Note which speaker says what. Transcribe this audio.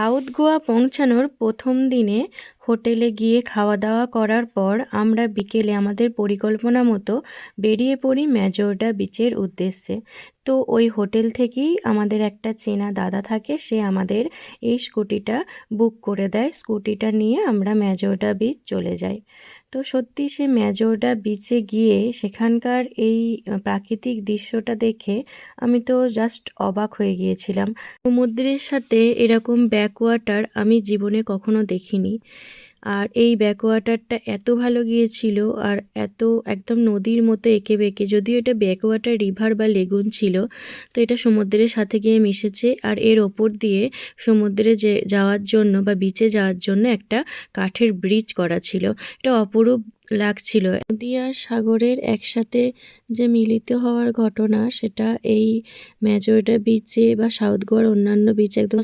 Speaker 1: South Goa পৌঁছানোর প্রথম দিনে হোটেলে গিয়ে খাওয়া দাওয়া করার পর আমরা বিকেলে আমাদের পরিকল্পনা মতো বেরিয়ে পড়ি ম্যাজোর্ডা বিচের উদ্দেশ্যে। তো ওই হোটেল থেকেই আমাদের একটা চেনা দাদা থাকে, সে আমাদের এই স্কুটিটা বুক করে দেয়। স্কুটিটা নিয়ে আমরা ম্যাজোর্ডা বিচ চলে যাই। তো সত্যি সে ম্যাজোর্ডা বিচে গিয়ে সেখানকার এই প্রাকৃতিক দৃশ্যটা দেখে আমি তো জাস্ট অবাক হয়ে গিয়েছিলাম। সমুদ্রের সাথে এরকম ব্যাকওয়াটার আমি জীবনে কখনো দেখিনি। আর এই ব্যাকওয়াটারটা এত ভালো গিয়েছিল আর এত একদম নদীর মতো এঁকে বেঁকে, যদিও এটা ব্যাকওয়াটার রিভার বা লেগুন ছিল, তো এটা সমুদ্রের সাথে গিয়ে মিশেছে আর এর ওপর দিয়ে সমুদ্রে যে যাওয়ার জন্য বা বিচে যাওয়ার জন্য একটা কাঠের ব্রিজ করা ছিল। এটা অপরূপ লাগছিল। নদী আর সাগরের একসাথে যে মিলিত হওয়ার ঘটনা, সেটা এই ম্যাজোর্ডা বিচে বা সাউথ গোয়ার অন্যান্য বিচে একদম